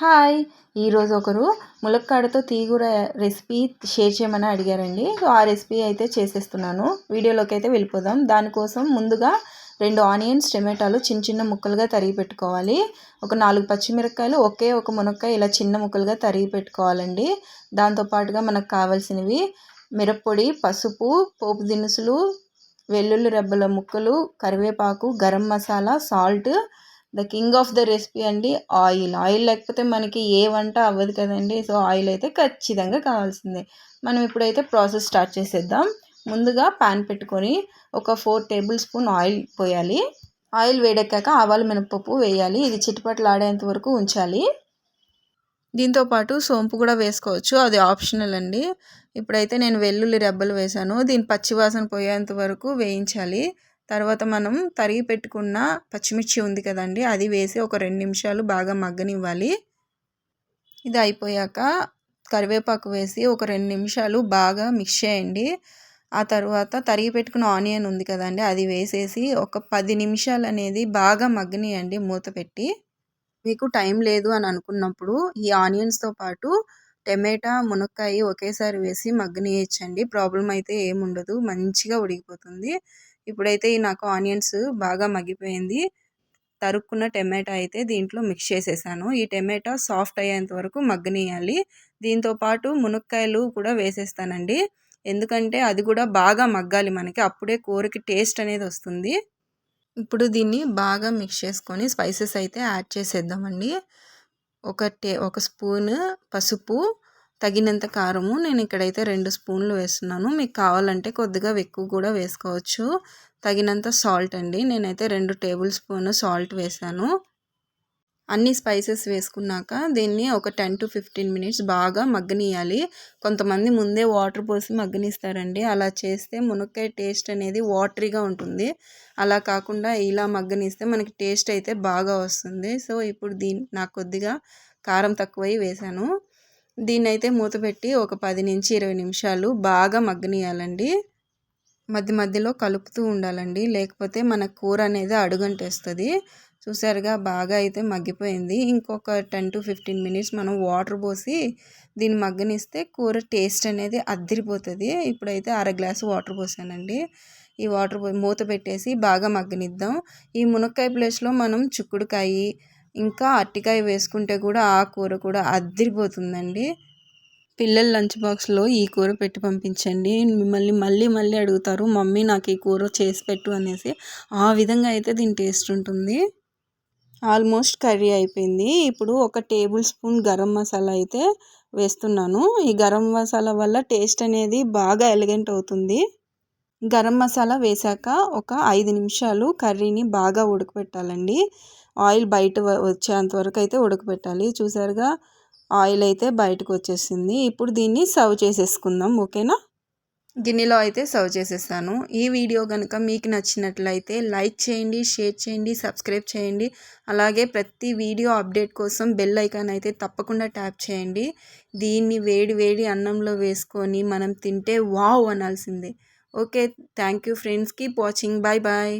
Hi. ఈరోజు ఒకరు ములక్కాడతో తీగూర recipe share చేయమని అడిగారండి. సో ఆ రెసిపీ అయితే చేసేస్తున్నాను. వీడియోలోకి అయితే వెళ్ళిపోదాం. దానికోసం ముందుగా రెండు ఆనియన్స్ టమాటాలు చిన్న చిన్న ముక్కలుగా తరిగి పెట్టుకోవాలి. ఒక నాలుగు పచ్చిమిరపకాయలు ఒకే ఒక మునక్కాయ ఇలా చిన్న ముక్కలుగా తరిగి పెట్టుకోవాలండి. దాంతోపాటుగా మనకు కావాల్సినవి మిరప్పొడి పసుపు పోపు దినుసులు వెల్లుల్లి రెబ్బల ముక్కలు కరివేపాకు garam masala salt the king of the recipe అండి. ఆయిల్. ఆయిల్ లేకపోతే మనకి ఏ వంట అవ్వదు కదండి. సో ఆయిల్ అయితే ఖచ్చితంగా కావాల్సిందే. మనం ఇప్పుడైతే ప్రాసెస్ స్టార్ట్ చేసేద్దాం. ముందుగా పాన్ పెట్టుకొని ఒక ఫోర్ టేబుల్ స్పూన్ ఆయిల్ పోయాలి. ఆయిల్ వేడెక్కాక ఆవాలు మినపప్పు వేయాలి. ఇది చిట్టుపట్లు ఆడేంత వరకు ఉంచాలి. దీంతోపాటు సోంపు కూడా వేసుకోవచ్చు. అది ఆప్షనల్ అండి. ఇప్పుడైతే నేను వెల్లుల్లి రెబ్బలు వేశాను. దీని పచ్చివాసన పోయేంత వరకు వేయించాలి. తర్వాత మనం తరిగి పెట్టుకున్న పచ్చిమిర్చి ఉంది కదండి అది వేసి ఒక రెండు నిమిషాలు బాగా మగ్గనివ్వాలి. ఇది అయిపోయాక కరివేపాకు వేసి ఒక రెండు నిమిషాలు బాగా మిక్స్ చేయండి. ఆ తర్వాత తరిగి పెట్టుకున్న ఆనియన్ ఉంది కదండి అది వేసేసి ఒక పది నిమిషాలు అనేది బాగా మగ్గనియండి మూత పెట్టి. మీకు టైం లేదు అని అనుకున్నప్పుడు ఈ ఆనియన్స్తో పాటు టమాటా మునక్కాయ ఒకేసారి వేసి మగ్గనియచ్చండి ప్రాబ్లం అయితే ఏముండదు మంచిగా ఉడికిపోతుంది. ఇప్పుడైతే నాకు ఆనియన్స్ బాగా మగ్గిపోయింది. తరుక్కున్న టమాటా అయితే దీంట్లో మిక్స్ చేసేసాను. ఈ టమాటా సాఫ్ట్ అయ్యేంత వరకు మగ్గనియాలి దీంతో పాటు మునక్కాయలు కూడా వేసేస్తానండి. ఎందుకంటే అది కూడా బాగా మగ్గాలి మనకి. అప్పుడే కూరకి టేస్ట్ అనేది వస్తుంది. ఇప్పుడు దీన్ని బాగా మిక్స్ చేసుకొని స్పైసెస్ అయితే యాడ్ చేసేద్దామండి. ఒక టే ఒక స్పూన్ పసుపు తగినంత కారము నేను ఇక్కడైతే రెండు స్పూన్లు వేస్తున్నాను. మీకు కావాలంటే కొద్దిగా ఎక్కువ కూడా వేసుకోవచ్చు. తగినంత సాల్ట్ అండి. నేనైతే రెండు టేబుల్ స్పూన్ సాల్ట్ వేసాను అన్ని స్పైసెస్ వేసుకున్నాక దీన్ని ఒక టెన్ టు ఫిఫ్టీన్ మినిట్స్ బాగా మగ్గనియాలి కొంతమంది ముందే వాటర్ పోసి మగ్గనిస్తారండి. అలా చేస్తే మునక్కాయ టేస్ట్ అనేది వాటరీగా ఉంటుంది. అలా కాకుండా ఇలా మగ్గనిస్తే మనకి టేస్ట్ అయితే బాగా వస్తుంది. సో ఇప్పుడు దీన్ని నాకు కొద్దిగా కారం తక్కువై వేసాను దీన్ని అయితే మూత పెట్టి ఒక పది నుంచి ఇరవై నిమిషాలు బాగా మగ్గనియాలండి. మధ్య మధ్యలో కలుపుతూ ఉండాలండి. లేకపోతే మన కూర అనేది అడుగంటేస్తుంది. చూసారుగా బాగా అయితే మగ్గిపోయింది. ఇంకొక టెన్ టు ఫిఫ్టీన్ మినిట్స్ మనం వాటర్ పోసి దీన్ని మగ్గనిస్తే కూర టేస్ట్ అనేది అద్దరిపోతుంది. ఇప్పుడైతే అర గ్లాసు వాటర్ పోసానండి. ఈ వాటర్ మూత పెట్టేసి బాగా మగ్గనిద్దాం. ఈ మునక్కాయ ప్లేస్లో మనం చిక్కుడుకాయి ఇంకా అరటికాయ వేసుకుంటే కూడా ఆ కూర కూడా అద్దరిపోతుందండి పిల్లల లంచ్ బాక్స్లో ఈ కూర పెట్టి పంపించండి. మిమ్మల్ని మళ్ళీ మళ్ళీ అడుగుతారు మమ్మీ నాకు ఈ కూర చేసి పెట్టు అనేసి. ఆ విధంగా అయితే దీని టేస్ట్ ఉంటుంది. ఆల్మోస్ట్ కర్రీ అయిపోయింది. ఇప్పుడు ఒక టేబుల్ స్పూన్ గరం మసాలా అయితే వేస్తున్నాను. ఈ గరం మసాలా వల్ల టేస్ట్ అనేది బాగా ఎలిగెంట్ అవుతుంది. గరం మసాలా వేశాక ఒక ఐదు నిమిషాలు కర్రీని బాగా ఉడకపెట్టాలండి. ఆయిల్ బయట వచ్చేంత వరకు అయితే ఉడకపెట్టాలి. చూసారుగా ఆయిల్ అయితే బయటకు వచ్చేసింది. ఇప్పుడు దీన్ని సర్వ్ చేసేసుకుందాం ఓకేనా? గిన్నెలో అయితే సర్వ్ చేసేస్తాను. ఈ వీడియో కనుక మీకు నచ్చినట్లయితే లైక్ చేయండి షేర్ చేయండి సబ్స్క్రైబ్ చేయండి. అలాగే ప్రతి వీడియో అప్డేట్ కోసం బెల్ ఐకాన్ అయితే తప్పకుండా ట్యాప్ చేయండి. దీన్ని వేడి వేడి అన్నంలో వేసుకొని మనం తింటే wow అనాల్సిందే. Okay thank you friends. Keep watching. Bye bye